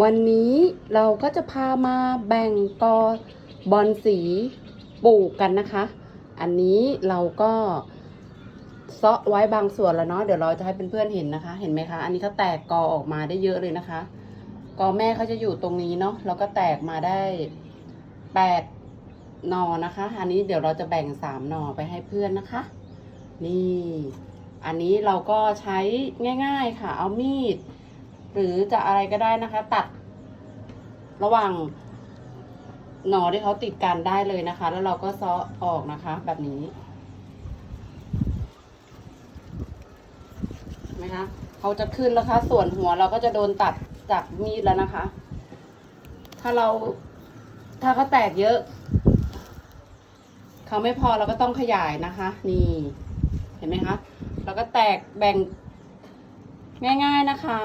วันนี้เราก็จะพามาแบ่งกอบอลสีปลูกกันนะคะ อันนี้เราก็เซาะไว้บางส่วนแล้วเนาะเดี๋ยวเราจะให้เพื่อนๆเห็นนะคะ เห็นไหมคะ อันนี้เขาแตกกอออกมาได้เยอะเลยนะคะ กอแม่เขาจะอยู่ตรงนี้เนาะแล้วก็แตกมาได้แปดหนอนะคะ อันนี้เดี๋ยวเราจะแบ่งสามหนอไปให้เพื่อนนะคะ นี่ อันนี้เราก็ใช้ง่าย ๆค่ะ เอามีด หรือจะอะไรก็ได้นะคะ ตัด ระหว่างหนอที่เขาติดกันได้เลยนะคะ แล้วเราก็ซ้อออกนะคะ แบบนี้เห็นไหมคะเขาจะขึ้นแล้วค่ะส่วนหัวเราก็จะโดนตัดจากมีดแล้วนะคะ ถ้าเราถ้าเขาแตกเยอะเขาไม่พอเราก็ต้องขยายนะคะ นี่เห็นไหมคะแล้วก็แตกแบ่งง่าย ๆนะคะ